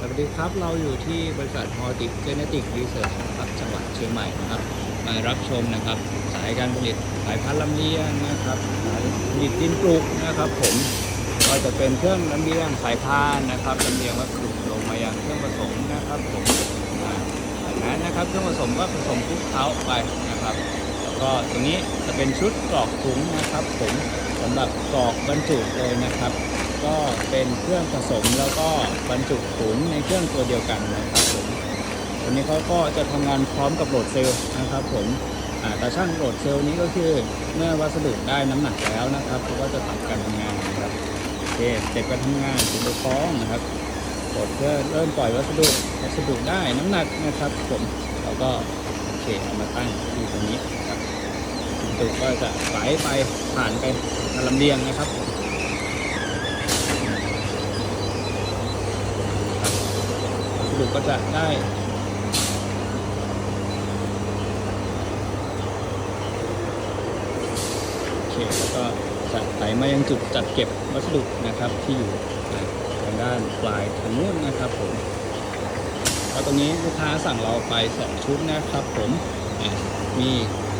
สวัสดีครับเราอยู่ที่บริษัทฮอติเจเนติกรีเสิร์ชครับจังหวัดเชียงใหม่นะครับ มารับชมนะครับ สายการผลิตสายพันธุ์ลำเลียงนะครับสายผลิตดินปลูกนะครับผมก็จะเป็นเครื่องลำเลียงสายพานนะครับลำเลียงวัสดุลงมายังเครื่องผสมนะครับผมจากนั้นนะครับเครื่องผสมก็ผสมคลุกเคล้าไปนะครับแล้วก็ตรงนี้จะเป็นชุดกรอกถุงนะครับผมสำหรับกรอกบรรจุเลยนะครับ ก็เป็นเครื่องผสมแล้วก็บรรจุถุงในเครื่องตัวเดียวกันนะครับผมตัวนี้เขาก็จะทำงานพร้อมกับโหลดเซลล์นะครับผมอ่าตาช่างโหลดเซลล์นี้ก็คือเมื่อวัสดุได้น้ำหนักแล้วนะครับเขาก็จะตัดการทำงานนะครับโอเคเสร็จการทำงานถึงจะคล้องนะครับกดเพื่อเริ่มปล่อยวัสดุวัสดุได้น้ำหนักนะครับผมเราก็โอเคเอามาตั้งที่ตรงนี้นะครับถุงก็จะไหลไปผ่านไปทางลำเลียงนะครับ สรุปก็จะได้โอเคแล้วก็จะไหลมายังจุดจัดเก็บวัสดุนะครับที่อยู่ทางด้านปลายทางนู้นนะครับผมก็ตรงนี้ลูกค้าสั่งเราไป 2 ชุดนะครับผมมี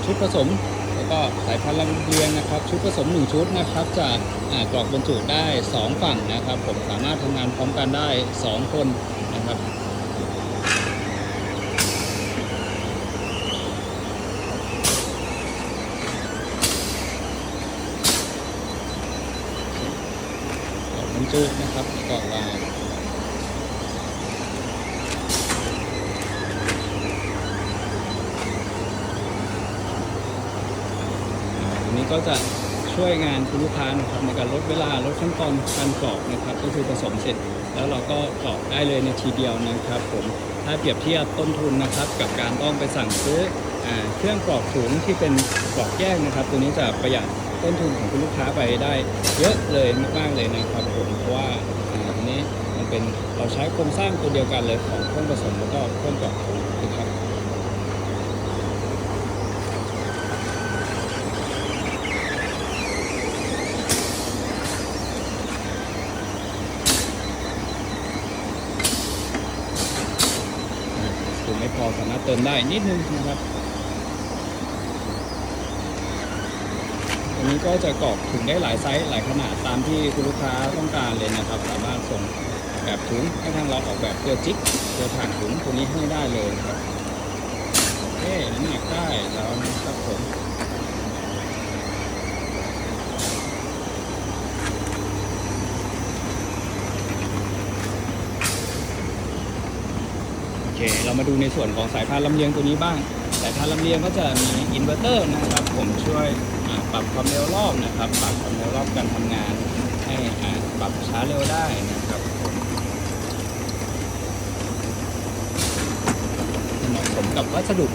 ชุดผสมแล้วก็สายพันธุ์ลำเลียงนะครับ ชุดผสม 1 ชุดนะครับจะอ่ากรอกบรรจุได้ 2 ฝั่งนะครับ ผมสามารถทำงานพร้อมกันได้ 2 คนนะครับ จุนะครับกรอกลายอันนี้ก็จะช่วยงานคุณลูกค้านะครับในการลดเวลาลดขั้นตอนการกรอกนะครับ ก็คือผสมเสร็จ แล้วเราก็กรอกได้เลยในทีเดียวนะครับผมถ้าเปรียบเทียบต้นทุนนะครับกับการต้องไปสั่งซื้ออเครื่องกรอกถุงที่เป็นกรอกแยกนะครับ ตัวนี้จะประหยัด ต้นทุนของคุณลูกค้าไปได้เยอะเลยมากๆเลยนะครับผมเพราะว่าอ่าอันนี้มันเป็นเราใช้โครงสร้างตัวเดียวกันเลยของเครื่องผสมแล้วก็เครื่องกรอกถุงนะครับถุงไม่พอสามารถเติมได้นิดนึงนะครับ อันนี้ก็จะกรอกถุงได้หลายไซส์หลายขนาดตามที่คุณลูกค้าต้องการเลยนะครับ สามารถส่งแบบถุงให้ทางเราออกแบบตัวจิ๊กตัวถ่านถุงตัวนี้ให้ได้เลยครับโอเคน้ำหนักได้แล้วนะครับผมโอเค เรามาดูในส่วนของสายพานลำเลียงตัวนี้บ้าง สายพานลำเลียงก็จะมีอินเวอร์เตอร์นะครับ ผมช่วยปรับความเร็วรอบนะครับ ปรับความเร็วรอบการทำงาน ให้อ่าปรับช้าเร็วได้นะครับผมเหมาะสมกับวัสดุ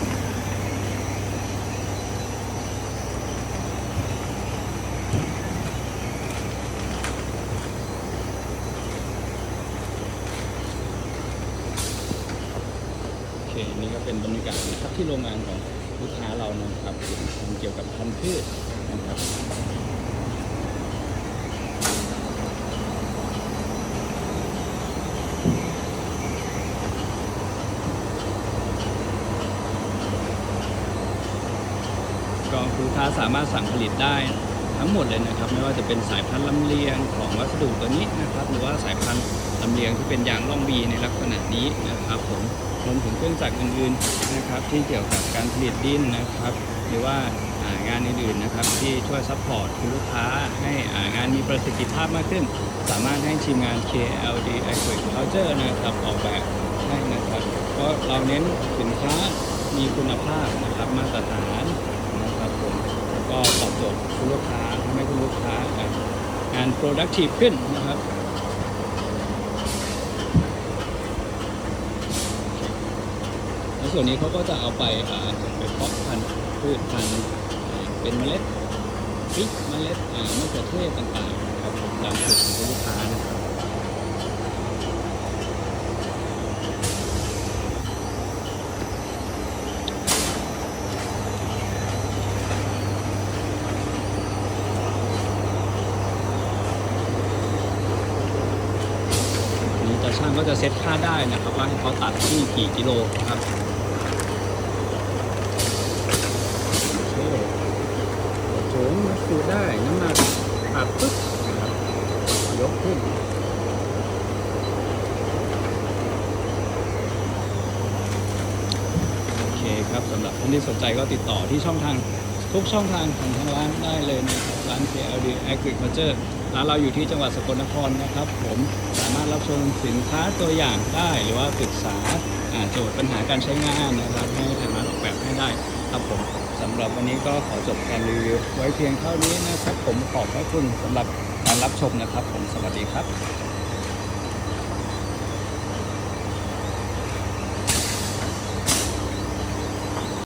โอ เป็นบรรยากาศนะครับที่โรงงานของลูกค้าเรานะครับทำเกี่ยวกับพันธุ์พืชนะครับก็ลูกค้าสามารถสั่งผลิตได้ ทั้งหมดเลยนะครับ ไม่ว่าจะเป็นสายพันธุ์ลำเลียงของวัสดุตัวนี้นะครับ หรือว่าสายพันธุ์ลำเลียงที่เป็นยางล่องบีในลักษณะนี้นะครับผมรวมถึงเครื่องจักรอื่นๆนะครับ ที่เกี่ยวกับการผลิตดินนะครับ หรือว่างานอื่นๆนะครับ ที่ช่วยซัพพอร์ตคุณลูกค้าให้งานมีประสิทธิภาพมากขึ้น สามารถให้ทีมงาน KLD Agriculture นะครับออกแบบให้นะครับ เพราะเราเน้นสินค้ามีคุณภาพนะครับมาตรฐานนะครับผมแล้ว ชน์คุณลูกค้าทำให้คุณลูกค้างาน productive ขึ้นนะครับในส่วนนี้เขาก็จะเอาไปอ่าไปเพาะพันธุ์พืชพันธุ์เป็นเมล็ดพริกเมล็ดอ่ามะเขือเทศต่างๆนะครับผมตามสูตรของลูกค้านะครับ ช่างก็จะเซตค่าได้นะครับว่าให้เขาตัดที่กี่กิโลครับโอเคกดถุงมัดสูดได้น้ำหนักอัดปึ๊บนะครับยกขึ้นโอเคครับสำหรับท่านที่สนใจก็ติดต่อที่ช่องทางทุกช่องทางของทางร้านได้เลยนะครับร้าน KLD Agriculture ร้านเราอยู่ที่จังหวัดสกลนครนะครับ ผมสามารถรับชมสินค้าตัวอย่างได้หรือว่าปรึกษาอ่าโจทย์ปัญหาการใช้งานนะครับให้ทางร้านออกแบบให้ได้ครับผมสำหรับวันนี้ก็ขอจบการรีวิวไว้เพียงเท่านี้นะครับ ผมขอบพระคุณสำหรับการรับชมนะครับ ผมสวัสดีครับ